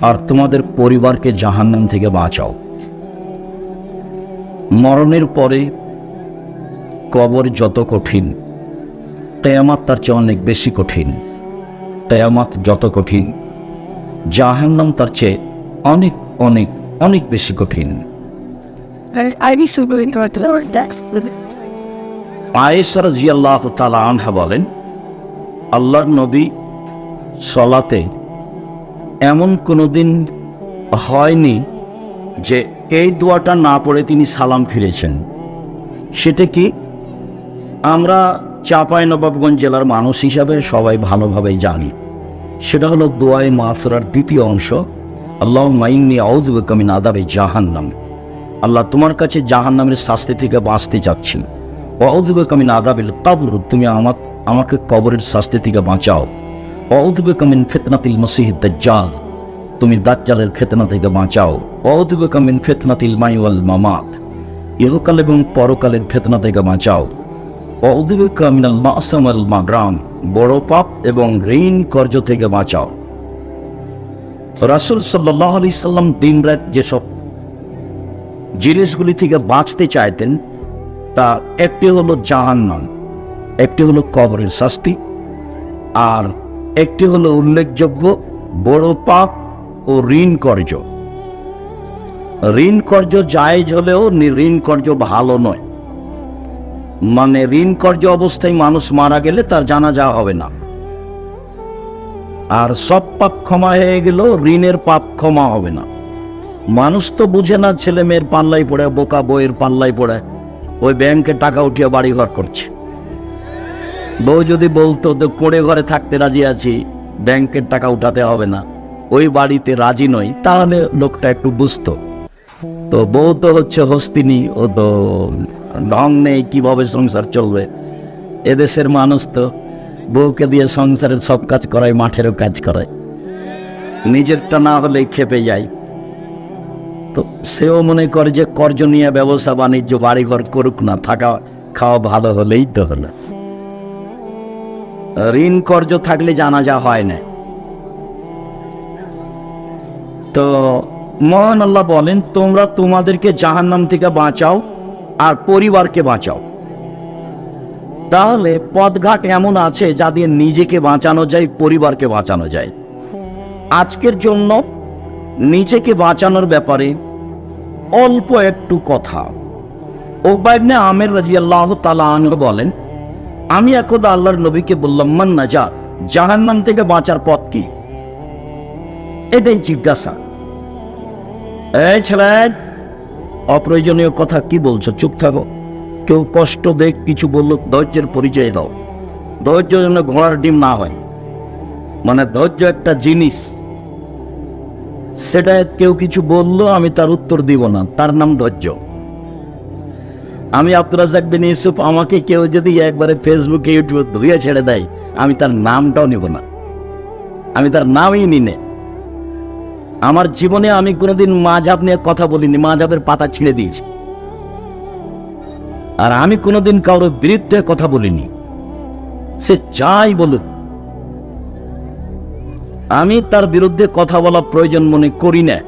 আর তোমাদের পরিবারকে জাহান্নাম থেকে বাঁচাও মরণের পরে কবর যত কঠিন কেয়ামাত তার চেয়ে অনেক বেশি কঠিন কেয়ামাত যত কঠিন জাহান্নাম তার চেয়ে অনেক অনেক অনেক বেশি কঠিন. আয়েসার জিয়াল্লাহ তালা আনহা বলেন আল্লাহর নবী সলাতে এমন কোনো দিন হয়নি যে এই দোয়াটা না পড়ে তিনি সালাম ফিরেছেন। সেটা কি? আমরা চাঁপাই নবাবগঞ্জ জেলার মানুষ হিসাবে সবাই ভালোভাবেই জানি। সেটা হলো দোয়াই মাসরার দ্বিতীয় অংশ। আল্লাহ মাইন্নি আউজবে কামিন আদাবে জাহান্নাম। আল্লাহ তোমার কাছে জাহান্নামের শাস্তি থেকে বাঁচতে চাচ্ছি অউদবে কামিন আদাবিল কাবর। তুমি আমার, আমাকে কবরের শাস্তি থেকে বাঁচাও। অউদবে কামিন ফেতনাতিল মসিহ দাজ্জাল। তুমি দাজ্জালের ফেতনা থেকে বাঁচাও। অউদবে কামিন ফেতনাতিল মাইওয়াল মামাত। ইহকাল এবং পরকালের ফেতনা থেকে বাঁচাও। অউদবে কামিনাল মাসামাল মাগ্রাম। বড় পাপ এবং ঋণ কর্য থেকে বাঁচাও। রাসুল সাল্লাহ আলি সাল্লাম দিন রাত যেসব জিনিসগুলি থেকে বাঁচতে চাইতেন, তা একটি হলো জাহান্নাম, একটি হলো কবরের শাস্তি, আর একটি হলো উল্লেখযোগ্য বড় পাপ ও ঋণ কর্য। ঋণ কর্য জায়েজ হলেও ঋণ কর্য ভালো নয়। মানে ঋণ কর্য অবস্থায় মানুষ মারা গেলে তার জানা যাওয়া হবে না। আর সব পাপ ক্ষমা হয়ে গেলেও ঋণের পাপ ক্ষমা হবে না। মানুষ তো বুঝে না ছেলে মেয়ের পাল্লাই পড়ে, বোকা বইয়ের পাল্লাই পড়ে, ওই ব্যাংকে টাকা উঠিয়ে বাড়ি ঘর করছে। বউ যদি বলতো তো কোড়ে ঘরে থাকতে রাজি আছি, ব্যাংকের টাকা উঠাতে হবে না, ওই বাড়িতে রাজি নই, তাহলে লোকটা একটু বুঝতো। তো বউ তো হচ্ছে হস্তিনী, ও তো ঢং নেই, কীভাবে সংসার চলবে? এদেশের মানুষ তো বউকে দিয়ে সংসারের সব কাজ করায়, মাঠেরও কাজ করায়। নিজেরটা না হলেই খেপে যায়। তো সেও মনে করে যে কর্জ নিয়ে ব্যবসা বাণিজ্য বাড়িঘর করুক না থাকা খাওয়া ভালো হলেই তো হলো। ঋণ কর্জ থাকলে জানাজা হয় না। তো মহান আল্লাহ বলেন, তোমরা তোমাদেরকে জাহান্নাম থেকে বাঁচাও আর পরিবারকে বাঁচাও। তাহলে পদঘাট এমন আছে যা দিয়ে নিজেকে বাঁচানো যায়, পরিবারকে বাঁচানো যায়। আজকের জন্য নিজেকে বাঁচানোর ব্যাপারে অল্প একটু কথা। ওবায়নে আমের রাজিয়াল্লাহ তালা আনহু বলেন আমি একদা আল্লাহর নবীকে বললাম, মান নাজাত, জাহান্নাম থেকে বাঁচার পথ কি? এটাই জিজ্ঞাসা। এই ছেলে, অপ্রয়োজনীয় কথা কি বলছো? চুপ থাকো। কেউ কষ্ট দেখ, কিছু বলল ধৈর্যের পরিচয় দাও। ধৈর্য যেন ঘোড়ার ডিম না হয়। মানে ধৈর্য একটা জিনিস। সেটা কেউ কিছু বলল, আমি তার উত্তর দিব না। তার নাম ধৈর্য। আমি আব্দুল রাজাক বিন ইউসুফ আমাকে কেউ যদি একবারে ফেসবুকে ইউটিউবে ধুয়ে ছেড়ে দেয় আমি তার নামটাও নিব না। আমি তার নামই নিনে আমার জীবনে আমি কোনোদিন মাঝাব নিয়ে কথা বলিনি মাঝাবের পাতা ছিঁড়ে দিয়েছি। আর আমি কোনোদিন কারোর বিরুদ্ধে কথা বলিনি। সে যাই বলুক। আমি তার বিরুদ্ধে কথা বলা প্রয়োজন মনে করি না।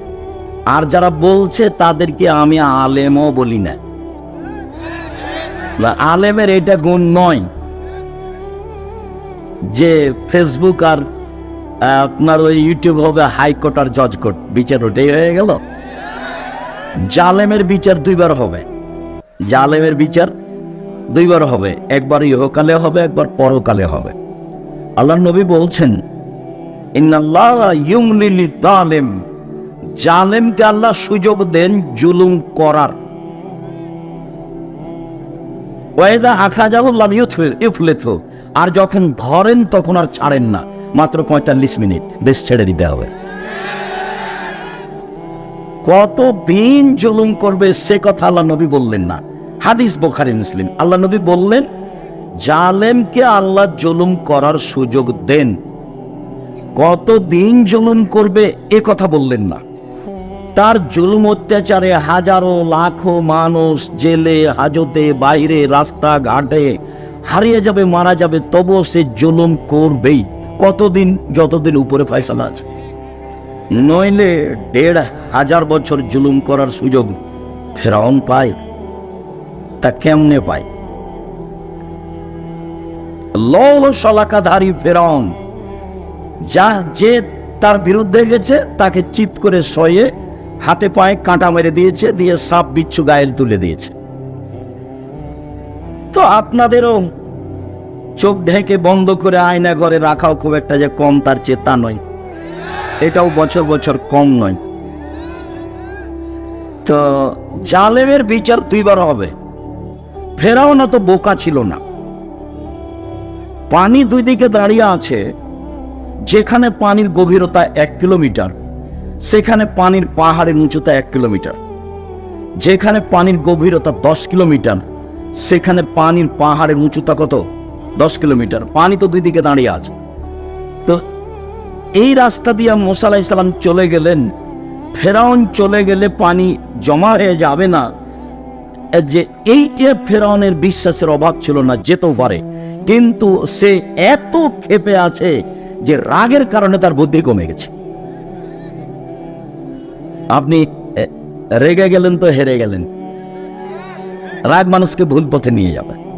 আর যারা বলছে তাদেরকে আমি আলেমও বলি না, আলেমের এটা গুণ নয় যে ফেসবুক আর আপনার ওই ইউটিউব হবে হাইকোর্ট আর জজ কোর্ট বিচার ওটাই হয়ে গেল। জালেমের বিচার দুইবার হবে। জালেমের বিচার দুইবার হবে। একবার ইহকালে হবে, একবার পরকালে হবে। আল্লাহ নবী বলছেন জালেমকে আল্লাহ সুযোগ দেন জুলুম করার। ওয়েদা আখা আর যখন ধরেন তখন আর ছাড়েন না। মাত্র পঁয়তাল্লিশ মিনিট। দেশ ছেড়ে দিতে হবে। কত দিন জুলুম করবে সে কথা আল্লাহ নবী বললেন না। হাদিস বোখারি, মুসলিম। আল্লাহ নবী বললেন, জালেমকে আল্লাহ জুলুম করার সুযোগ দেন। কত দিন জুলুম করবে এ কথা বললেন না। তার জুলুম অত্যাচারে হাজারো লাখো মানুষ জেলে, হাজতে, বাইরে রাস্তা ঘাটে হারিয়ে যাবে, মারা যাবে, তবুও সে জুলুম করবেই। কতদিন, যতদিন উপরে ফয়সালা আছে। নইলে দেড় হাজার বছর জুলুম করার সুযোগ ফেরাউন পায়। তা কেমনে পায়? লৌহ শলাকাধারী ফেরাউন, যা যে তার বিরুদ্ধে গেছে, তাকে চিত করে সয়ে হাতে পায়ে কাঁটা মেরে দিয়েছে, দিয়ে সাপ বিচ্ছু গায়েল তুলে দিয়েছে। তো আপনাদেরও চোখ ঢেকে বন্ধ করে আয়না ঘরে রাখাও খুব একটা যে কম তার চেতা নয়। এটাও বছর বছর কম নয়। তো জালেমের বিচার দুইবার হবে। ফেরাও না তো বোকা ছিল না। পানি দুই দিকে দাঁড়িয়ে আছে, যেখানে পানির গভীরতা এক কিলোমিটার। সেখানে পানির পাহাড়ের উঁচুতা এক কিলোমিটার। যেখানে পানির গভীরতা দশ কিলোমিটার, সেখানে পানির পাহাড়ের উঁচুতা কত? দশ কিলোমিটার। পানি তো দুই দিকে দাঁড়িয়ে আছে। তো এই রাস্তা দিয়ে মোসা আলাইসাল্লাম চলে গেলেন। ফেরাউন চলে গেলে পানি জমা হয়ে যাবে না। যে এইটা ফেরাউনের বিশ্বাসের অভাব ছিল না, যেতেও পারে। কিন্তু সে এত ক্ষেপে আছে যে রাগের কারণে তার বুদ্ধি কমে গেছে। আপনি রেগে গেলেন তো হেরে গেলেন। রাগ মানুষকে ভুল পথে নিয়ে যাবে।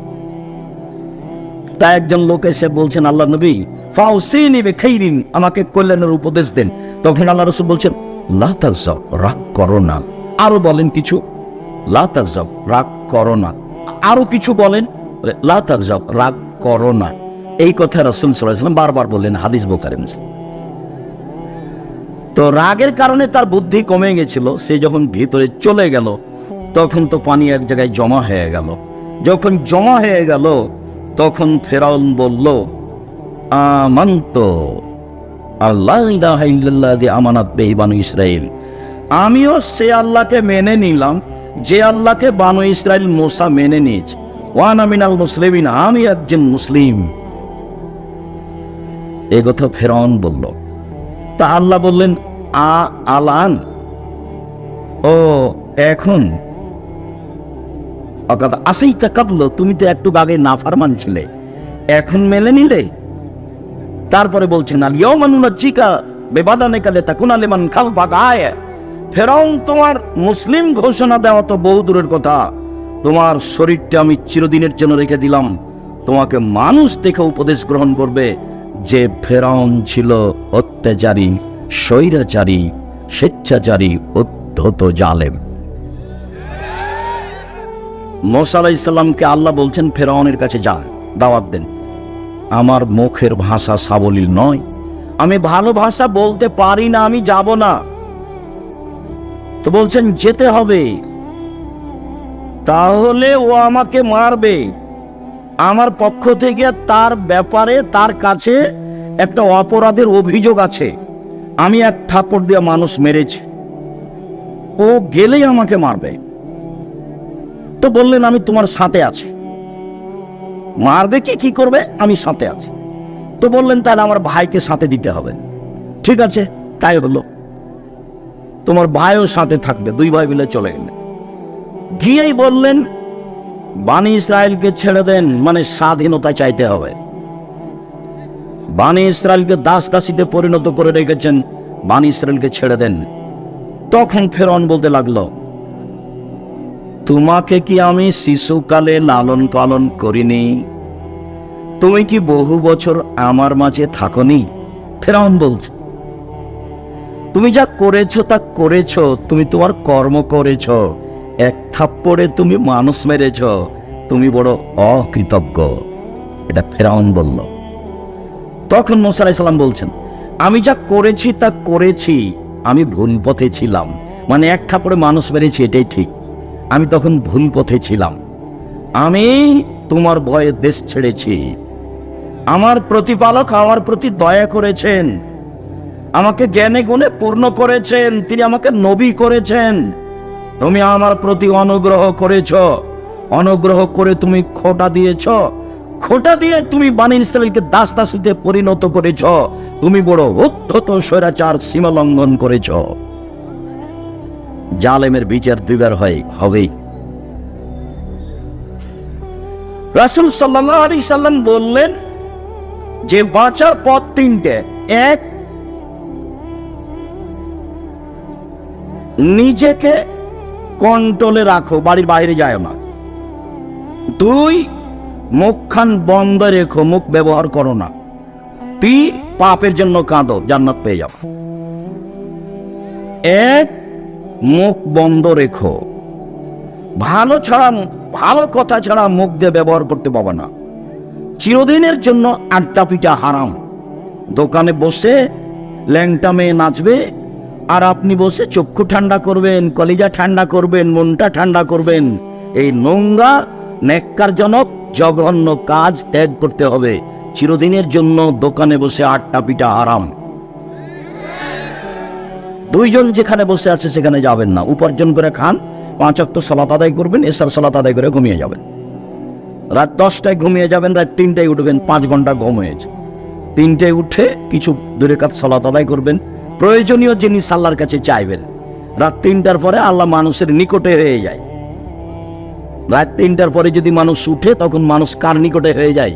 তা একজন লোক এসে বলছেন, আল্লাহ নবী, ফাউসিনি খাইরিন আমাকে কল্যাণের উপদেশ দেন। তখন আল্লাহ রসুল বলছেন লাতাকজব রাগ করো না। আরও বলেন কিছু, লা তাকজাব রাগ করো না। আরও কিছু বলেন লাতাকজব রাগ করো না। এই কথা রসুল ওয়াসাল্লাম বারবার বললেন, হাদিস বোখারি, মুসলিম। তো রাগের কারণে তার বুদ্ধি কমে গেছিল। সে যখন ভিতরে চলে গেল, তখন তো পানি এক জায়গায় জমা হয়ে গেল। যখন জমা হয়ে গেল, তখন ফেরাউন বলল, আমান্ত, আল্লাহ আমানাত বানু ইসরাইল। আমিও সে আল্লাহকে মেনে নিলাম, যে আল্লাহকে বানু ইসরাইল মোসা মেনে নিয়েছে। ওয়ান আমিনাল মুসলিমিন, আমি একজন মুসলিম। এ কথা ফেরাউন বলল। তা আল্লাহ বললেন, আ, আলান। ও, এখন? অর্থাৎ আসেইটা কাবলো, তুমি তো একটু আগে নাফারমান ছিলে। এখন মেলে নিলে? তারপরে বলছেন আলিয়াও মানুনা চিকা বেবাদানে কালে তা কুনালে মান খাল ভাগায় ফেরাউন, তোমার মুসলিম ঘোষণা দেওয়া তো বহু দূরের কথা। তোমার শরীরটা আমি চিরদিনের জন্য রেখে দিলাম। তোমাকে মানুষ দেখে উপদেশ গ্রহণ করবে। যে ফেরাউন ছিল অত্যাচারী, স্বৈরাচারী, স্বেচ্ছাচারী উদ্ধত জালেম। মোসা আলাইসাল্লামকে আল্লাহ বলছেন, ফেরাউনের কাছে যান দাওয়াত দেন। আমার মুখের ভাষা সাবলীল নয়। আমি ভালো ভাষা বলতে পারি না, আমি যাব না। তো বলছেন, যেতে হবে। তাহলে ও আমাকে মারবে। আমার পক্ষ থেকে তার ব্যাপারে, তার কাছে একটা অপরাধের অভিযোগ আছে। আমি এক থাপ্পড় দিয়ে মানুষ মেরেছি। ও গেলেই আমাকে মারবে। তো বললেন, আমি তোমার সাথে আছি। মারবে কি কি করবে? আমি সাথে আছি। তো বললেন, তাহলে আমার ভাইকে সাথে দিতে হবে। ঠিক আছে, তাই হলো। তোমার ভাইও সাথে থাকবে, দুই ভাই মিলে চলে গেলেন। গিয়েই বললেন বানি ইসরায়েলকে ছেড়ে দেন মানে স্বাধীনতা চাইতে হবে। বানি ইসরায়েলকে দাস দাসীতে পরিণত করে রেখেছেন, বানি ইসরায়েলকে ছেড়ে দেন। তখন ফেরন বলতে লাগল, তোমাকে কি আমি শিশুকালে লালন পালন করিনি? তুমি কি বহু বছর আমার মাঝে থাকনি? ফেরাউন বলছে, তুমি যা করেছ তা করেছ, তুমি তোমার কর্ম করেছ। এক থাপ্পড়ে তুমি মানুষ মেরেছ, তুমি বড় অকৃতজ্ঞ। এটা ফেরাউন বলল। তখন মোসা আলাইসাল্লাম বলছেন, আমি যা করেছি তা করেছি, আমি ভুল পথে ছিলাম। মানে এক থাপড়ে মানুষ মেরেছি, এটাই ঠিক। আমি তখন ভুল পথে ছিলাম। আমি তোমার ভয়ে দেশ ছেড়েছি। আমার প্রতিপালক আমার প্রতি দয়া করেছেন। আমাকে জ্ঞানে গুণে পূর্ণ করেছেন। তিনি আমাকে নবী করেছেন। তুমি আমার প্রতি অনুগ্রহ করেছ। অনুগ্রহ করে তুমি খোটা দিয়েছ। খোটা দিয়ে তুমি বানি ইসরায়েলকে দাস দাসীতে পরিণত করেছ। তুমি বড় উদ্ধত স্বৈরাচার সীমা লঙ্ঘন করেছ। জালেমের বিচার দুইবার হয়, হবেই। রাসুল সাল্লাহ সাল্লাম বললেন যে, বাঁচার পথ তিনটে। এক, নিজেকে কন্ট্রোলে রাখো, বাড়ির বাইরে যায় না। দুই মুখখান বন্ধ রেখো, মুখ ব্যবহার করো না। তিন পাপের জন্য কাঁদো, জান্নাত পেয়ে যাও। এক, মুখ বন্ধ রেখো। ভালো ছাড়া, ভালো কথা ছাড়া মুখ দিয়ে ব্যবহার করতে পাবো না। চিরদিনের জন্য আড্ডা পিঠা হারাম। দোকানে বসে ল্যাংটা মেয়ে নাচবে আর আপনি বসে চক্ষু ঠান্ডা করবেন, কলিজা ঠান্ডা করবেন, মনটা ঠান্ডা করবেন। এই নোংরা নেককারজনক জঘন্য কাজ ত্যাগ করতে হবে। চিরদিনের জন্য দোকানে বসে আটটা পিঠা আরাম দুইজন যেখানে বসে আছে সেখানে যাবেন না। উপার্জন করে খান, পাঁচ অক্ট সলাত আদায় করবেন, এসার সলাত আদায় করে ঘুমিয়ে যাবেন। রাত দশটায় ঘুমিয়ে যাবেন, রাত তিনটায় উঠবেন, পাঁচ ঘণ্টা ঘুম হয়েছে। তিনটায় উঠে কিছু দূরে কাজ সলাত আদায় করবেন প্রয়োজনীয় জিনিস আল্লাহর কাছে চাইবেন। রাত তিনটার পরে আল্লাহ মানুষের নিকটে হয়ে যায়। রাত তিনটার পরে যদি মানুষ উঠে, তখন মানুষ কার নিকটে হয়ে যায়?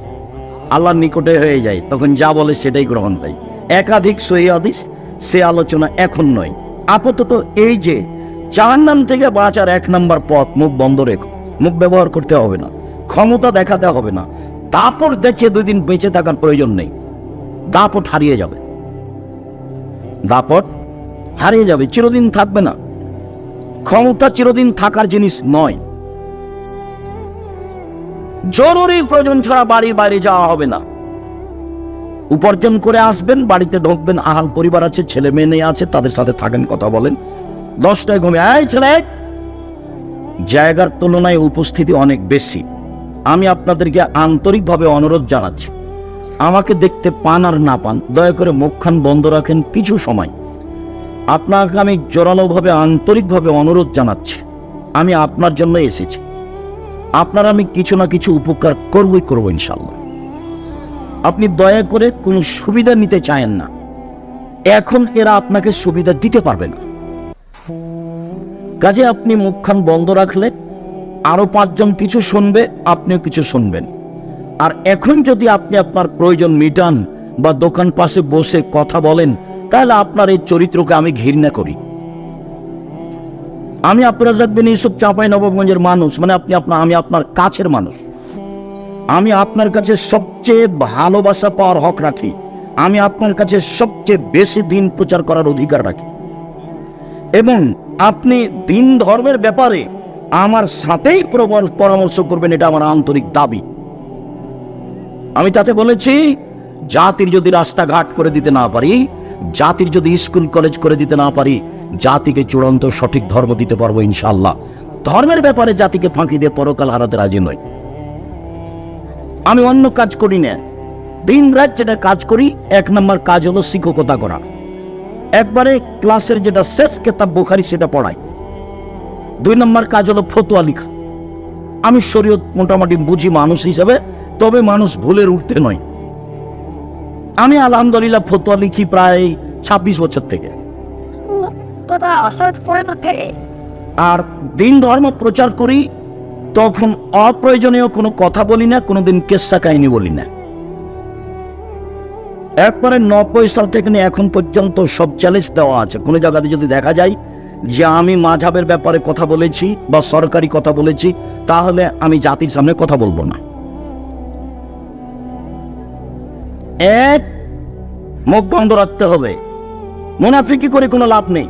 আল্লাহর নিকটে হয়ে যায়। তখন যা বলে সেটাই গ্রহণ হয়। একাধিক সহি হাদিস, সে আলোচনা এখন নয়। আপাতত এই যে চার নাম থেকে বাঁচার এক নাম্বার পথ, মুখ বন্ধ রেখো। মুখ ব্যবহার করতে হবে না। ক্ষমতা দেখাতে হবে না। দাপট দেখে দুই দিন বেঁচে থাকার প্রয়োজন নেই। দাপট হারিয়ে যাবে। দাপট হারিয়ে যাবে, চিরদিন থাকবে না। ক্ষমতা চিরদিন থাকার জিনিস নয়। জরুরি প্রয়োজন ছাড়া বাড়ির বাইরে যাওয়া হবে না। উপার্জন করে আসবেন, বাড়িতে ঢুকবেন, আহাল পরিবার আছে, ছেলে মেয়ে নেই আছে, তাদের সাথে থাকেন, কথা বলেন। দশটায় ঘুমে এই ছেলে জায়গার তুলনায় উপস্থিতি অনেক বেশি। আমি আপনাদেরকে আন্তরিকভাবে অনুরোধ জানাচ্ছি। আমাকে দেখতে পান আর না পান, দয়া করে মুখখান বন্ধ রাখেন কিছু সময়। আপনাকে আমি জোরালোভাবে, আন্তরিকভাবে অনুরোধ জানাচ্ছি। আমি আপনার জন্য এসেছি। আপনার আমি কিছু না কিছু উপকার করবই করব ইনশাল্লাহ আপনি দয়া করে কোনো সুবিধা নিতে চায়েন না। এখন এরা আপনাকে সুবিধা দিতে পারবে না। কাজে আপনি মুখখান বন্ধ রাখলে আরও পাঁচজন কিছু শুনবে, আপনিও কিছু শুনবেন। আর এখন যদি আপনি আপনার প্রয়োজন মিটান বা দোকান পাশে বসে কথা বলেন, তাহলে আপনার এই চরিত্রকে আমি ঘৃণা করি। আমি আপনারা রাখবেন এইসব চাঁপাই নবাবগঞ্জের মানুষ মানে আপনি আপনার, আমি আপনার কাছের মানুষ। আমি আপনার কাছে সবচেয়ে ভালোবাসা পাওয়ার হক রাখি। আমি আপনার কাছে সবচেয়ে বেশি দিন প্রচার করার অধিকার রাখি। এবং আপনি দিন ধর্মের ব্যাপারে আমার সাথেই পরামর্শ করবেন, এটা আমার আন্তরিক দাবি। আমি তাতে বলেছি, জাতির যদি রাস্তাঘাট করে দিতে না পারি, জাতির যদি স্কুল, কলেজ করে দিতে না পারি, জাতিকে চূড়ান্ত সঠিক ধর্ম দিতে পারব ইনশাল্লাহ ধর্মের ব্যাপারে জাতিকে ফাঁকি দিয়ে পরকাল হারাতে রাজি নই। আমি অন্য কাজ করি না। দিন রাত যেটা কাজ করি, এক নম্বর কাজ হলো শিক্ষকতা করা। একবারে ক্লাসের যেটা শেষ কেতাব বোখারি সেটা পড়াই। দুই নম্বর কাজ হলো ফতোয়া লিখা। আমি শরীয়ত মোটামুটি বুঝি মানুষ হিসেবে তবে মানুষ ভুলের উঠতে নয়। আমি আলহামদুলিল্লাহ ফতোয়া লিখি প্রায় ছাব্বিশ বছর থাকে। আর দিন ধর্ম প্রচার করি তখন অপ্রয়োজনীয় কোনো কথা বলি না কোনোদিন কেসা কাহিনী বলি না। একবারে নব্বই সাল থেকে নিয়ে এখন পর্যন্ত সব চ্যালেঞ্জ দেওয়া আছে। কোনো জায়গাতে যদি দেখা যায় যে আমি মাঝাবের ব্যাপারে কথা বলেছি বা সরকারি কথা বলেছি তাহলে আমি জাতির সামনে কথা বলব না। এক, মুখ বন্ধ রাখতে হবে। মুনাফিকি করে কোনো লাভ নেই।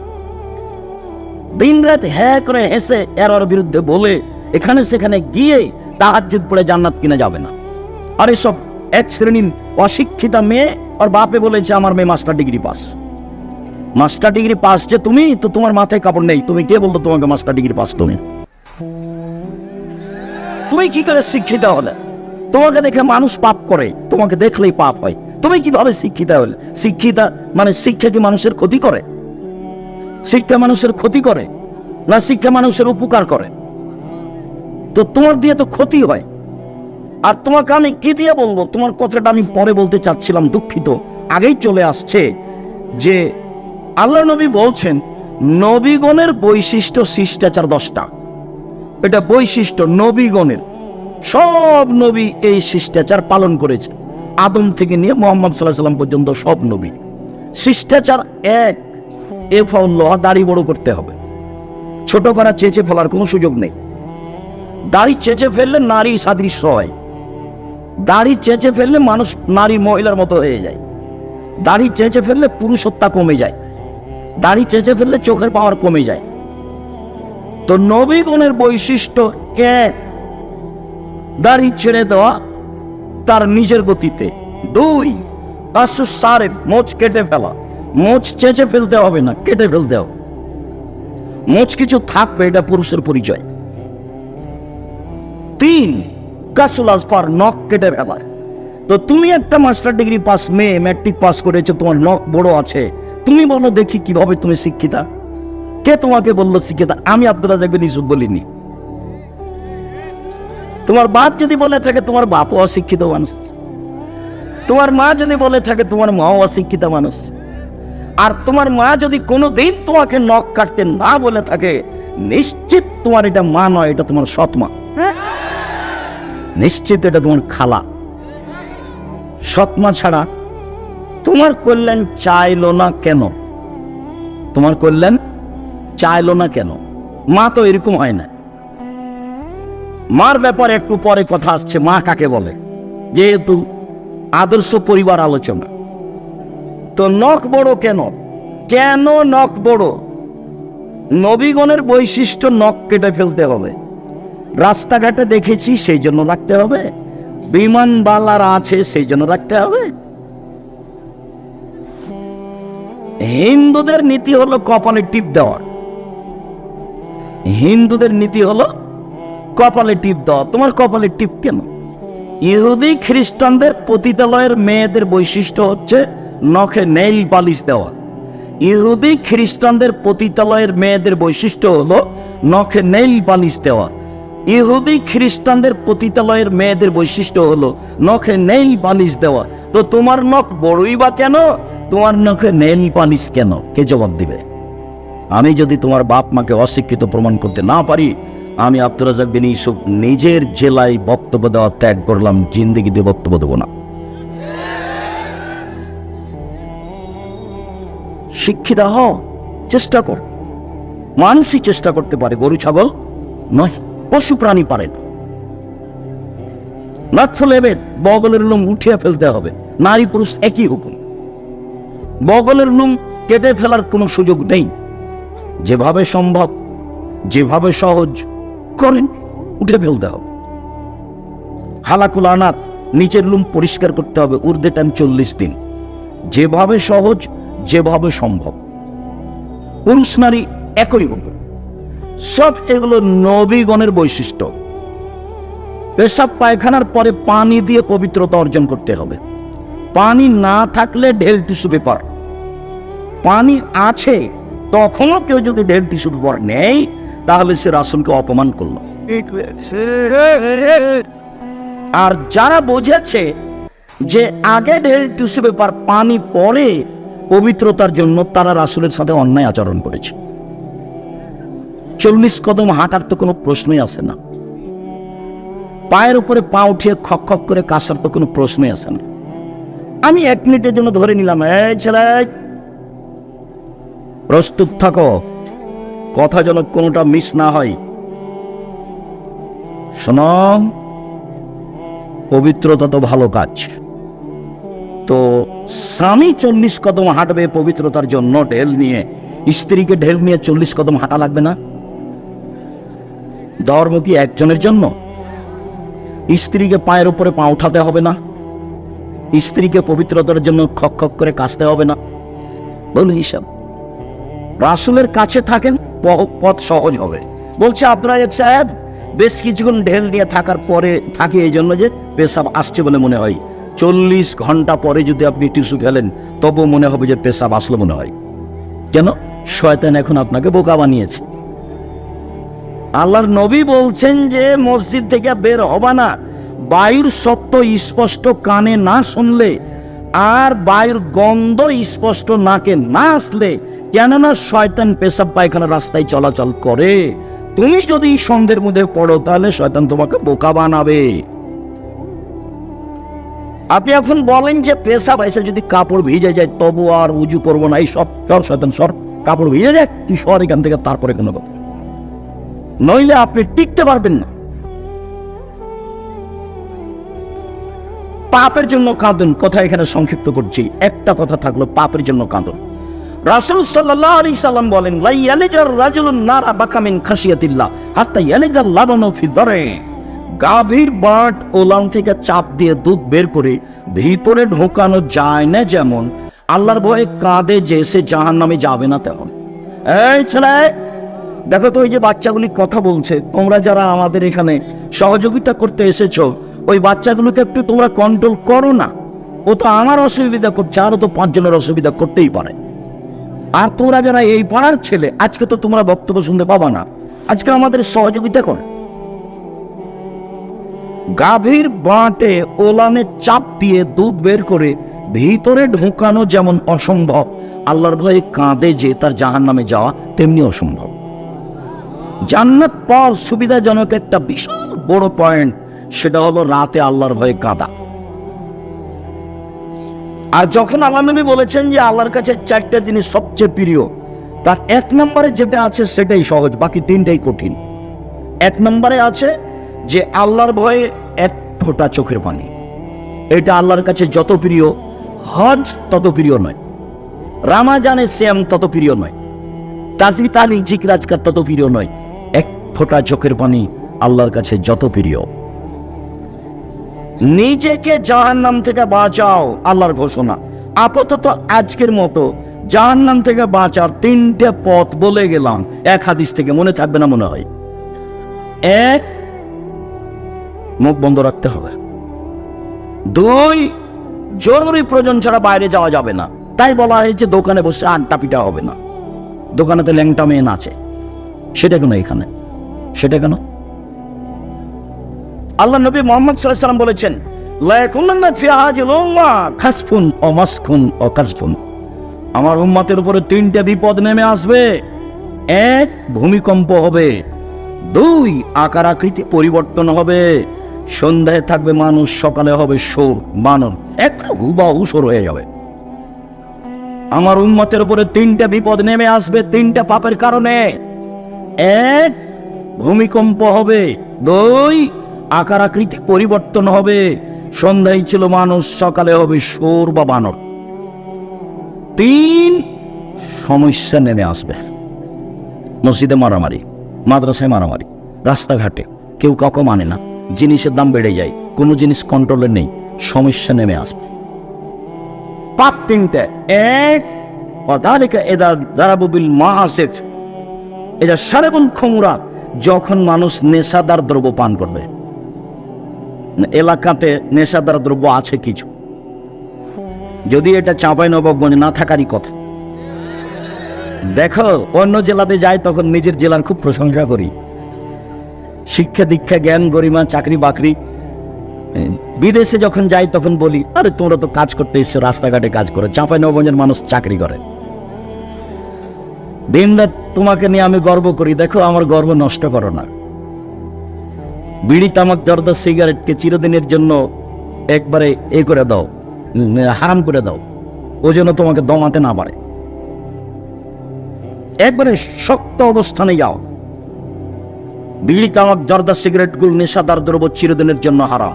দিন রাত হ্যাঁ করে হেসে এর ওর বিরুদ্ধে বলে এখানে সেখানে গিয়ে তাহাজ্জুদ পড়ে জান্নাত কিনা যাবে না। আর এসব এক শ্রেণির অশিক্ষিতা মেয়ে আর বাপে বলেছে, আমার মেয়ে master degree pass master degree pass যে তুমি, তো তোমার মাথায় কাপড় নেই। তুমি কে বলল তোমাকে মাস্টার ডিগ্রি পাস তুমি? তুমি কি করে শিক্ষিত হলে? তোমাকে দেখে মানুষ পাপ করে, তোমাকে দেখলেই পাপ হয়। তুমি কীভাবে শিক্ষিত হলে? শিক্ষিতা মানে শিক্ষা কি মানুষের ক্ষতি করে? শিক্ষা মানুষের ক্ষতি করে না শিক্ষা মানুষের উপকার করে? তো তোমার দিয়ে তো ক্ষতি হয়। আর তোমাকে আমি কি দিয়ে বলব? তোমার কথাটা আমি পরে বলতে চাচ্ছিলাম, দুঃখিত। আগেই চলে আসছে যে আল্লাহ নবী বলছেন, নবীগণের বৈশিষ্ট্য শিষ্টাচার দশটা। এটা বৈশিষ্ট্য নবীগণের। সব নবী এই শিষ্টাচার পালন করেছে। আদম থেকে নিয়ে মোহাম্মদ সাল্লাহ সাল্লাম পর্যন্ত সব নবী। শিষ্টাচার এক, এ ফাউল্লাহ দাড়ি বড় করতে হবে। ছোট করা চেঁচে ফেলার কোনো সুযোগ নেই। দাড়ি চেঁচে ফেললে নারী সাদৃশ্য হয়। দাড়ি চেঁচে ফেললে মানুষ নারী মহিলার মতো হয়ে যায়। দাড়ি চেঁচে ফেললে পুরুষত্বা কমে যায়। দাড়ি চেঁচে ফেললে চোখের পাওয়ার কমে যায়। তো নবীগণের বৈশিষ্ট্য এক দাড়ি ছেড়ে দেওয়া তার নিজের গতিতে। দুই সারে মোচ কেটে ফেলা। মোচ চেঁচে ফেলতে হবে না, কেটে ফেলতে হবে। মোচ কিছু থাকবে, এটা পুরুষের পরিচয়। তিন, কাসুল আসফার নখ কেটে ফেলা। তো তুমি একটা মাস্টার ডিগ্রি পাস, মেয়ে, ম্যাট্রিক পাস করেছ, তোমার নখ বড় আছে। তুমি বলো দেখি কীভাবে তুমি শিক্ষিতা। কে তোমাকে বলল শিক্ষিতা? আমি আব্দুল রাজাক ইউসুফ বলিনি। তোমার বাপ যদি বলে থাকে তোমার বাপও অশিক্ষিত মানুষ। তোমার মা যদি বলে থাকে তোমার মাও অশিক্ষিত মানুষ। আর তোমার মা যদি কোনো দিন তোমাকে নখ কাটতে না বলে থাকে নিশ্চিত তোমার এটা মা নয় এটা তোমার সৎ মা। নিশ্চিত এটা তোমার খালা। সৎমা ছাড়া তোমার কল্যাণ চাইলো না কেন? তোমার কল্যাণ চাইলো না কেন? মা তো এরকম হয় না। মার ব্যাপারে একটু পরে কথা আসছে, মা কাকে বলে? যেহেতু আদর্শ পরিবার আলোচনা। তো নখ বড় কেন? কেন নখ বড়? নবীগণের বৈশিষ্ট্য নখ কেটে ফেলতে হবে। রাস্তাঘাটে দেখেছি, সেই জন্য রাখতে হবে। বিমানবালার আছে, সেই জন্য রাখতে হবে। হিন্দুদের নীতি হলো কপালে টিপ দেওয়া। হিন্দুদের নীতি হলো কপালে টিপ দেওয়া তোমার কপালে টিপ কেন? ইহুদি খ্রিস্টানদের পতিতালয়ের মেয়েদের বৈশিষ্ট্য হচ্ছে নখে নেইল পালিশ দেওয়া। ইহুদি খ্রিস্টানদের পতিতালয়ের মেয়েদের বৈশিষ্ট্য হলো নখে নেইল পালিশ দেওয়া। ইহুদি খ্রিস্টানদের পতিতালয়ের মেয়েদের বৈশিষ্ট্য হলো নখে নেইল পালিশ দেওয়া। তো তোমার নখ বড়ই বা কেন? তোমার নখে নেইল পালিশ কেন? কে জবাব দিবে? আমি যদি তোমার বাপ মাকে অশিক্ষিত প্রমাণ করতে না পারি আমি আব্দুর রাজাক বিন নিজের জেলায় বক্তব্য দেওয়া ত্যাগ করলাম জিন্দিগি দিয়ে বক্তব্য দেবো না। শিক্ষিত হও, চেষ্টা কর। মানুষই চেষ্টা করতে পারে, গরু, ছাগল নয়, পশু, প্রাণী পারে না। বগলের লোম উঠিয়ে ফেলতে হবে, নারী পুরুষ একই হুকুম। বগলের লোম কেটে ফেলার কোনো সুযোগ নেই। যেভাবে সম্ভব, যেভাবে সহজ করেন, উঠে ফেলতে হবে হালাকুল আনার নিচের লুম পরিষ্কার করতে হবে, ঊর্ধ্বে টাইম চল্লিশ দিন। যেভাবে সহজ, যেভাবে সম্ভব। পুরুষ নারী একই হুকুম সব এগুলো নবীগণের বৈশিষ্ট্য। পেশাব পায়খানার পরে পানি দিয়ে পবিত্রতা অর্জন করতে হবে। পানি না থাকলে ঢেল টিস্যু পেপার। পানি আছে, তখনও কেউ যদি ঢেল টিস্যু পেপার নেই তাহলে সে রাসুলকে অপমান করল। আর যারা বুঝেছে যে আগে ঢেল টিস্যু পেপার পানি পরে পবিত্রতার জন্য তারা রাসুলের সাথে অন্যায় আচরণ করেছে। চল্লিশ কদম হাঁটার তো কোনো প্রশ্নই আসে না। পায়ের উপরে পা উঠিয়ে খক খক করে কাশার তো কোনো প্রশ্নই আসে না। আমি এক মিনিটের জন্য ধরে নিলাম, এই ছেলে, প্রস্তুত থাকো। কথা যেন কোনোটা মিস না হয়। শোনো, পবিত্রতা তো ভালো কাজ। তো স্বামী চল্লিশ কদম হাঁটবে পবিত্রতার জন্য ঢেল নিয়ে, স্ত্রীকে ঢেল নিয়ে চল্লিশ কদম হাঁটা লাগবে না? ধর্ম কি একজনের জন্য? স্ত্রীকে পায়ের উপরে পা উঠাতে হবে না? স্ত্রীকে পবিত্রতার জন্য খক খক করে কাশতে হবে না? বলুন হিসাব। রাসুলের কাছে থাকেন পথ সহজ হবে। বলছে, আপনারা এক সাহেব বেশ কিছুক্ষণ ঢেল নিয়ে থাকার পরে থাকে এই জন্য যে পেশাব আসছে বলে মনে হয়। চল্লিশ ঘণ্টা পরে যদি আপনি টিস্যু খেলেন, তবু মনে হবে যে পেশাব আসলো মনে হয়। কেন? শয়তান এখন আপনাকে বোকা বানিয়েছে। আল্লাহর নবী বলছেন যে, মসজিদ থেকে বের হবা না। বায়ুর সত্য স্পষ্ট কানে না শুনলে আর বায়ুর গন্ধ স্পষ্ট নাকে না আসলে কেননা শয়তান পেশাব পায়খানা রাস্তায় চলাচল করে। তুমি যদি সন্ধ্যের মধ্যে পড়ো, তাহলে শয়তান তোমাকে বোকা বানাবে। আপনি এখন বলেন যে পেশাব এসে যদি কাপড় ভিজে যায়, তবু আর উজু করব না, এই সব সর শয়তান সর কাপড় ভিজে যায় তুই সর এখান থেকে তারপরে কোনো কথা। নইলে আপনি টিকতে পারবেন না। পাপের জন্য কাঁদুন। কথা এখানে সংক্ষিপ্ত করছি। একটা কথা থাকল, পাপের জন্য কাঁদুন। রাসূল সাল্লাল্লাহু আলাইহি সাল্লাম বলেন লা ইয়ালিজার রাজুলুন নারা বাকামিন খাশিয়াতিল্লাহ, হাত্তা ইয়ালিজার লাবানু ফি দরে। গাভীর বাট ওলান থেকে চাপ দিয়ে দুধ বের করে ভিতরে ঢোকানো যায় না যেমন, আল্লাহর ভয়ে কাঁদে যে সে জাহান নামে যাবে না তেমন। এই ছেলে, দেখো তো ওই যে বাচ্চাগুলি কথা বলছে, তোমরা যারা আমাদের এখানে সহযোগিতা করতে এসেছ, ওই বাচ্চাগুলোকে একটু তোমরা কন্ট্রোল করো না। ও তো আমার অসুবিধা করছে আরও তো পাঁচজনের অসুবিধা করতেই পারে। আর তোমরা যারা এই পাড়ার ছেলে, আজকে তো তোমরা বক্তব্য শুনতে পাবা না। আজকে আমাদের সহযোগিতা কর। গাভীর বাঁটে ওলানে চাপ দিয়ে দুধ বের করে ভিতরে ঢোকানো যেমন অসম্ভব, আল্লাহর ভয়ে কাঁদে যে তার জাহান নামে যাওয়া তেমনি অসম্ভব। জান্নাত পাওয়ার সুবিধাজনক একটা বিশাল বড় পয়েন্ট, সেটা হলো রাতে আল্লাহর ভয়ে কাঁদা। আর যখন আল্লাহ নবী বলেছেন যে আল্লাহর কাছে চারটা জিনিস সবচেয়ে প্রিয়, তার এক নম্বরে যেটা আছে সেটাই সহজ, বাকি তিনটাই কঠিন। এক নম্বরে আছে যে আল্লাহর ভয়ে এক ফোঁটা চোখের পানি। এটা আল্লাহর কাছে যত প্রিয়, হজ তত প্রিয় নয় রামাজানে শ্যাম তত প্রিয় নয় তাজি তালি জিকরাজকার তত প্রিয় নয়। এক ফোঁটা চোখের পানি আল্লাহর কাছে যত প্রিয়। নিজেকে জাহান্নাম থেকে বাঁচাও, আল্লাহর ঘোষণা। আপাতত আজকের মতো জাহান্নাম থেকে বাঁচার তিনটে পথ বলে গেলাম। এক হাদিস থেকে মনে থাকবে না মনে হয়। এক, মুখ বন্ধ রাখতে হবে। দুই, জরুরি প্রয়োজন ছাড়া বাইরে যাওয়া যাবে না। তাই বলা হয়েছে, দোকানে বসে আড্ডা পিটা হবে না। দোকানে দোকানেতে ল্যাংটা মেয়ে আছে সেটা কেন এখানে? সেটা কেন? আল্লাহ নবী মোহাম্মদ সাল্লাম বলেছেন খাসফুন ও মাসখুন ও কাসফুন। আমার উম্মাতের উপরে তিনটে বিপদ নেমে আসবে। এক, ভূমিকম্প হবে। দুই, আকার আকৃতি পরিবর্তন হবে। সন্ধ্যায় থাকবে মানুষ, সকালে হবে সোর বানর। একটা হুবাহু সোর হয়ে যাবে। আমার উম্মতের উপরে তিনটা বিপদ নেমে আসবে তিনটা পাপের কারণে। এক, ভূমিকম্প হবে। দুই আকার আকৃতি পরিবর্তন হবে। সন্ধ্যায় ছিল মানুষ, সকালে হবে সোর বা বানর। তিন সমস্যা নেমে আসবে। মসজিদে মারামারি, মাদ্রাসায় মারামারি, রাস্তাঘাটে কেউ কাউকে মানে না। জিনিসের দাম বেড়ে যায়, কোনো জিনিস কন্ট্রোলে নেই, সমস্যা নেমে আসবে। পাপ তিনটে, এক, অদালিকা এদা দারাবুবিল মা আসেফ এটা সারেবুল খমুরা, যখন মানুষ নেশাদার দ্রব্য পান করবে এলাকাতে নেশাদার দ্রব্য আছে কিছু। যদি এটা চাঁপাই নবাবগঞ্জ না থাকারই কথা। দেখো, অন্য জেলাতে যাই তখন নিজের জেলার খুব প্রশংসা করি। শিক্ষা দীক্ষা, জ্ঞান, গরিমা, চাকরি, বাকরি। বিদেশে যখন যাই তখন বলি, আরে, তোমরা তো কাজ করতে এসছো, রাস্তাঘাটে কাজ করো, চাঁপাই নবাবগঞ্জের মানুষ চাকরি করে। দিন রাত তোমাকে নিয়ে আমি গর্ব করি। দেখো, আমার গর্ব নষ্ট করো না। বিড়ি তামাক জর্দা সিগারেটকে চিরদিনের জন্য একবারে এ করে দাও হারাম করে দাও, ও যেন তোমাকে দমাতে না পারে। একবারে শক্ত অবস্থানে যাও। বিড়ি তামাক জর্দা সিগারেটগুলো নেশাদার দ্রব্য চিরদিনের জন্য হারাম।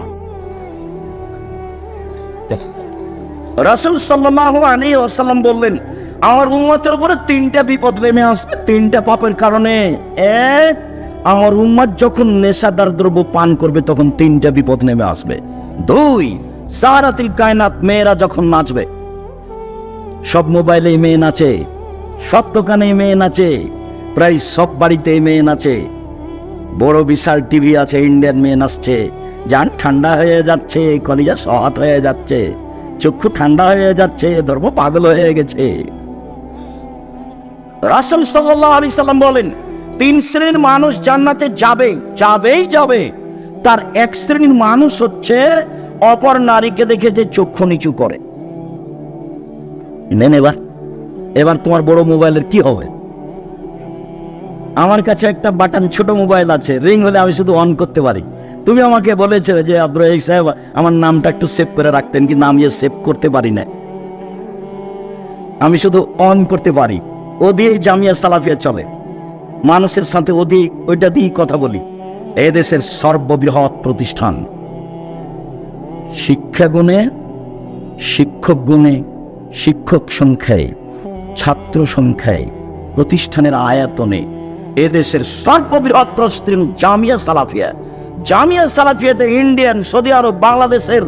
রাসুল সাল্লাহ আলী ওসাল্লাম বললেন, আমার উম্মতের উপরে তিনটা বিপদ নেমে আসবে, তিনটা পাপের কারণে এক আমার উম্মত যখন নেশাদার দ্রব্য পান করবে, তখন তিনটা বিপদ নেমে আসবে। দুই, সারাতিল কায়নাত মেয়েরা যখন নাচবে, সব মোবাইলেই মেয়ে নাচে সব দোকানেই মেয়ে নাচে, প্রায় সব বাড়িতেই মেয়ে নাচে। বড় বিশাল টিভি আছে, ইন্ডিয়ান মেয়ে নাচছে, যান ঠান্ডা হয়ে যাচ্ছে, কলিজা সহাত হয়ে যাচ্ছে, চক্ষু ঠান্ডা হয়ে যাচ্ছে, ধর্ম পাগল হয়ে গেছে। রাসেল সাল্লাহ আলি সাল্লাম বলেন তিন শ্রেণির মানুষ জান্নাতে যাবে, যাবেই যাবে। তার এক শ্রেণির মানুষ হচ্ছে অপর নারীকে দেখে যে চক্ষু নিচু করে। নেন এবার এবার তোমার বড় মোবাইলের কি হবে? আমার কাছে একটা বাটন, ছোট মোবাইল আছে রিং হলে আমি শুধু অন করতে পারি। তুমি আমাকে বলেছ যে আব্দুল রহিক সাহেব, আমার নামটা একটু সেভ করে রাখতেন, কিন্তু আমি সেভ করতে পারি না। আমি শুধু অন করতে পারি। ও দিয়ে জামিয়া সালাফিয়া চলে। মানুষের সাথে ওদিক ওইটা দিয়েই কথা বলি। এদেশের সর্ববৃহৎ প্রতিষ্ঠান। শিক্ষা গুণে শিক্ষক গুণে শিক্ষক সংখ্যায়, ছাত্র সংখ্যায়, প্রতিষ্ঠানের আয়তনে এদেশের সর্ববৃহৎ প্রতিষ্ঠান জামিয়া সালাফিয়া। জামিয়া সালাফিয়াতে ইন্ডিয়ান, সৌদি আরব, বাংলাদেশের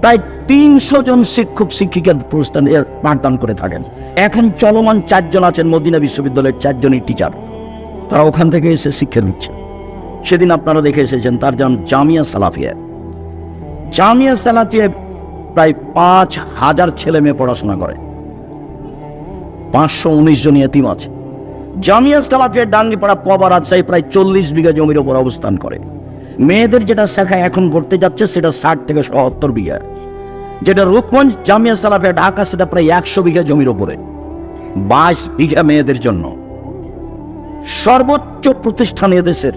প্রায় তিনশো জন শিক্ষক শিক্ষিকা প্রতিষ্ঠানে পাঠদান করে থাকেন। এখন চলমান চারজন আছেন মদিনা বিশ্ববিদ্যালয়ের চারজনই টিচার তারা ওখান থেকে এসে শিক্ষা নিচ্ছে। সেদিন আপনারা দেখে এসেছেন তার যেমন জামিয়া সালাফিয়া। জামিয়া সালাফিয়া প্রায় পাঁচ হাজার ছেলে মেয়ে পড়াশোনা করে। পাঁচশো উনিশ জন এতিম আছে। জামিয়া সালাফিয়া ডাঙ্গিপাড়া পবা রাজশাহী প্রায় চল্লিশ বিঘা জমির ওপর অবস্থান করে। মেয়েদের যেটা শাখা এখন করতে যাচ্ছে সেটা ষাট থেকে সত্তর বিঘা। যেটা রূপগঞ্জ জামিয়া সালাফিয়া ঢাকা সেটা প্রায় একশো বিঘা জমির ওপরে। বাইশ বিঘা মেয়েদের জন্য। সর্বোচ্চ প্রতিষ্ঠান এদেশের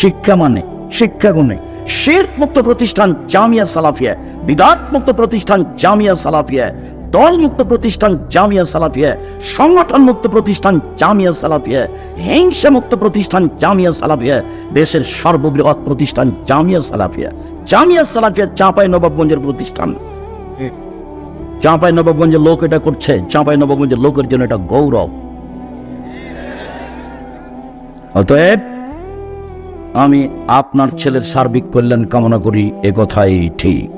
শিক্ষা মানে শিক্ষা গুণে। শের মুক্ত প্রতিষ্ঠান জামিয়া সালাফিয়া বিদাত মুক্ত প্রতিষ্ঠান জামিয়া সালাফিয়া দল মুক্ত প্রতিষ্ঠান জামিয়া সালাফিয়া সংগঠন মুক্ত প্রতিষ্ঠান জামিয়া সালাফিয়া হিংসা মুক্ত প্রতিষ্ঠান জামিয়া সালাফিয়া দেশের সর্ববৃহৎ প্রতিষ্ঠান জামিয়া সালাফিয়া। জামিয়া সালাফিয়া চাঁপাই নবাবগঞ্জের প্রতিষ্ঠান। চাঁপাই নবাবগঞ্জের লোক এটা করছে চাঁপাই নবাবগঞ্জের লোকের জন্য এটা গৌরব। অতএব আমি আপনার ছেলের সার্বিক কল্যাণ কামনা করি, এ কথাই ঠিক।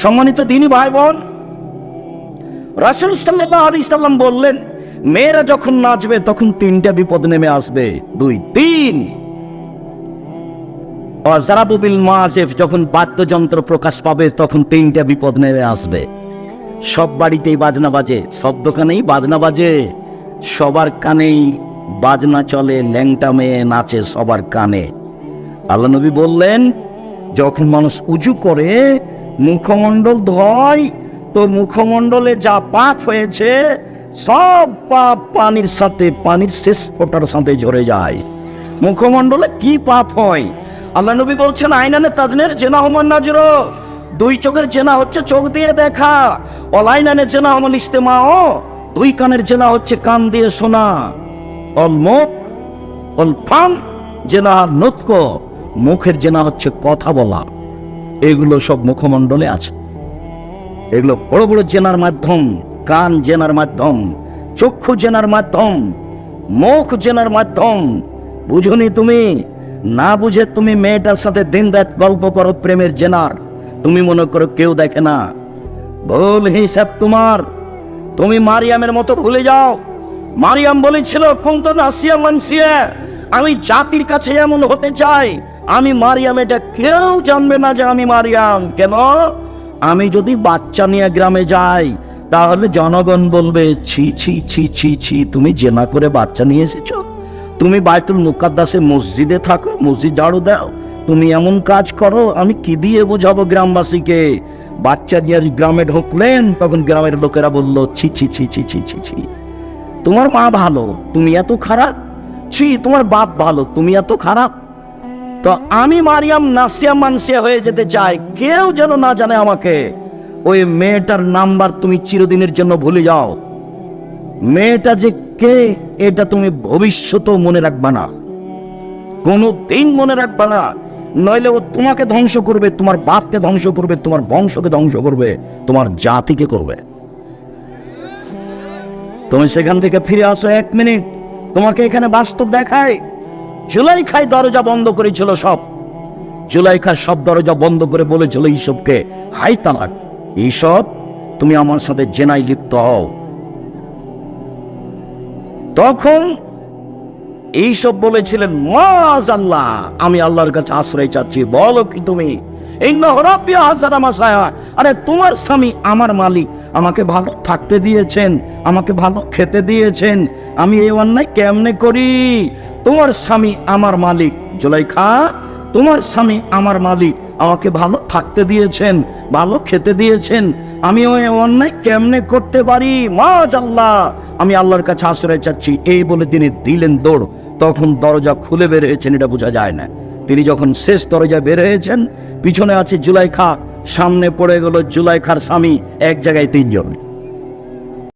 সম্মানিত দিনী ভাই বোন রাসুল সাল্লাহ আলি সাল্লাম বললেন, মেয়েরা যখন নাচবে, তখন তিনটা বিপদ নেমে আসবে। দুই, তিন। অজারাবুবিল মাজেফ যখন বাদ্যযন্ত্র প্রকাশ পাবে, তখন তিনটা বিপদ নেমে আসবে। সব বাড়িতেই বাজনা বাজে, সব দোকানেই বাজনা বাজে, সবার কানেই বাজনা চলে, ল্যাংটা মেয়ে নাচে সবার কানে। আল্লাহ নবী বললেন, যখন মানুষ উঁচু করে, মুখমণ্ডল ধয়, তো মুখমণ্ডলে যা পাপ হয়েছে, সব পাপ পানির সাথে, পানির শেষ ফোটার সাথে ঝরে যায়। মুখমণ্ডলে কি পাপ হয়? আল্লাহ নবী বলছেন আইনানে তাজনের জেনা হমান নাজর। দুই চোখের জেনা হচ্ছে চোখ দিয়ে দেখা। অলাইনানে জেনা হমান ইস্তেমা দুই কানের জেনা হচ্ছে কান দিয়ে শোনা। অল মুখ, অল ফান জেনা নতক, মুখের জেনা হচ্ছে কথা বলা। এগুলো সব মুখমণ্ডলে আছে। এগুলো বড় বড় জেনার মাধ্যম, কান জেনার মাধ্যম, চক্ষু জেনার মাধ্যম, মুখ জেনার মাধ্যম। বুঝুনি তুমি? না বুঝে তুমি মেয়েটার সাথে দিন রাত গল্প করো প্রেমের জেনার। তুমি মনে করো কেউ দেখে না। ভুল হিসাব তোমার। তুমি মারিয়ামের মতো ভুলে যাও। মারিয়াম বলেছিল নাসিয়া মানসিয়া? আমি জাতির কাছে এমন হতে চাই। আমি মারিয়াম, এটা কেউ জানবে না যে আমি মারিয়াম। কেন? আমি যদি বাচ্চা নিয়ে গ্রামে যাই, তাহলে জনগণ বলবে, ছি ছি ছি ছি ছি, তুমি জেনা করে বাচ্চা নিয়ে এসেছ? তুমি বাইতুল মুকাদ্দাসে মসজিদে থাকো, মসজিদ ঝাড়ু দাও। তুমি এমন কাজ করো, আমি কি দিয়ে বোঝাবো গ্রামবাসীকে? বাচ্চা দিয়ে গ্রামে ঢুকলেন, তখন গ্রামের লোকেরা বলল ছি ছি ছি ছি ছি ছি ছি। তোমার মা ভালো, তুমি এত খারাপ? ছি, তোমার বাপ ভালো, তুমি এত খারাপ? তো আমি মারিয়াম নাসিয়া মানসিয়া হয়ে যেতে চাই, কেউ যেন না জানে আমাকে। ওই মেয়েটার নাম্বার তুমি চিরদিনের জন্য ভুলে যাও। মেয়েটা যে কে, এটা তুমি ভবিষ্যতেও মনে রাখবা না। কোনো দিন মনে রাখবা না, নইলে ও তোমাকে ধ্বংস করবে, তোমার বাপকে ধ্বংস করবে, তোমার বংশকে ধ্বংস করবে, তোমার জাতিকে করবে। তুমি সেখান থেকে ফিরে আসো এক মিনিট। তোমাকে এখানে বাস্তব দেখায়। জুলাইখাই দরজা বন্ধ করেছিল সব। জুলাইখা সব দরজা বন্ধ করে বলেছিল এইসবকে হাই তালাক এইসব তুমি আমার সাথে জেনাই লিপ্ত হও। তখন এইসব বলেছিলেন মাজ আল্লাহ আমি আল্লাহর কাছে আশ্রয় চাচ্ছি। বলো কি তুমি? এই আরে তোমার স্বামী আমার মালিক, আমাকে ভালো থাকতে দিয়েছেন, আমাকে ভালো খেতে দিয়েছেন, আমি এই অন্যায় কেমনে করি? তোমার স্বামী আমার মালিক, জুলাইখা, তোমার স্বামী আমার মালিক, আমাকে ভালো থাকতে দিয়েছেন, ভালো খেতে দিয়েছেন, আমি ওই অন্যায় কেমনে করতে পারি? মাজ আল্লাহ আমি আল্লাহর কাছে আশ্রয় চাচ্ছি, এই বলে তিনি দিলেন দৌড়। তখন দরজা খুলে বের হয়েছেন, এটা বোঝা যায় না। তিনি যখন শেষ দরজা বের হয়েছেন পিছনে আছে জুলাইখা সামনে পড়ে গেল জুলাইখার স্বামী এক জায়গায় তিনজন।